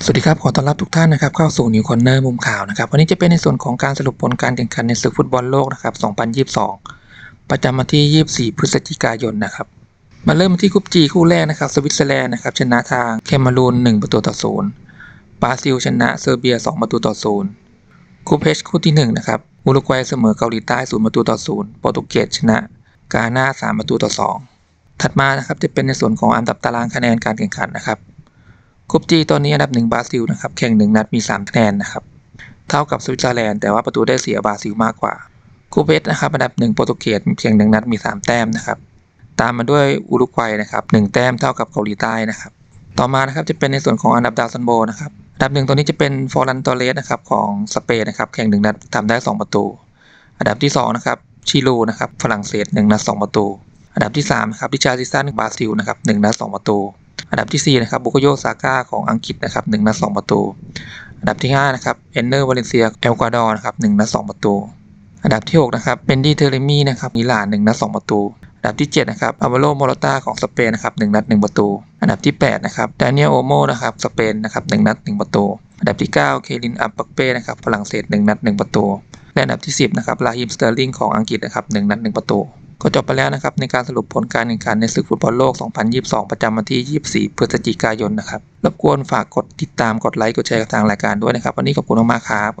สวัสดีครับ ขอต้อนรับทุกท่านนะครับเข้าสู่นิวคอนเนอร์มุมข่าวนะครับวันนี้จะเป็นในส่วนของการสรุปผลการแข่งขันในศึกฟุตบอลโลกนะครับ 2022 ประจำวันที่ 24 พฤศจิกายนนะครับ มาเริ่มที่กรุ๊ปจีคู่แรกนะครับสวิตเซอร์แลนด์นะครับชนะทางเคมารูน 1 ประตูต่อ0บราซิลชนะเซอร์เบีย 2 ประตูต่อ0กรุ๊ปเชคู่ที่1นะครับอุรุกวัยเสมอเกาหลีใต้ 0 ประตูต่อ0โปรตุเกสชนะกาหน้า 3 ประตูต่อ 2 ถัดมานะครับจะเป็นในส่วนของอันดับตารางคะแนนการแข่งขันนะครับ กรุ๊ปจีตอนนี้อันดับหนึ่งบราซิลนะครับแข่งหนึ่งนัดมี3คะแนนนะครับเท่ากับสวิตเซอร์แลนด์แต่ว่าประตูได้เสียบราซิลมากกว่ากรุ๊ปเอสนะครับอันดับหนึ่งโปรตุเกสแข่งหนึ่งนัดมี 3 แต้มนะครับตามมาด้วยอุรุกวัยนะครับหนึ่งแต้มเท่ากับเกาหลีใต้นะครับต่อมานะครับจะเป็นในส่วนของอันดับดาวซันโบนะครับอันดับหนึ่งตัวนี้จะเป็นฟอร์ลันตอเรสนะครับของสเปนนะครับแข่งหนึ่งนัดทำได้ 2 ประตู อันดับที่สองนะครับชิลูนะครับฝรั่งเศสหนึ่งนัดสองประตู อันดับที่สามนะครับดิชาซิซันบราซิลนะครับหนึ่งนัดสองประตู อันดับที่4นะครับบุโกโยซาก้าของอังกฤษนะครับ1นัด2ประตู อันดับที่5นะครับเอนเนอร์วาเลนเซียเอลกวาดอร์นะครับ1นัด2ประตู อันดับที่6นะครับเบนดี้เทเรมีนะครับมิลาน1นัด2ประตู อันดับที่7นะครับอัลวาโรโมโรตาของสเปนนะครับ1นัด1ประตู อันดับที่8นะครับดานิเอลโอโมนะครับสเปนนะครับ1นัด1ประตู อันดับที่ 9 เคลินอัมปักเป้นะครับฝรั่งเศส1นัด1ประตู และอันดับที่ 10นะครับลาฮิมสเตอร์ลิงของอังกฤษนะครับ1นัด1ประตู ก็จบไปแล้วนะครับในการสรุปผลการแข่งขันในศึกฟุตบอลโลก 2022 ประจำวันที่ 24 พฤศจิกายนนะครับ รบกวนฝากกดติดตาม กดไลค์ กดแชร์กับทางรายการด้วยนะครับ วันนี้ขอบคุณมากๆครับ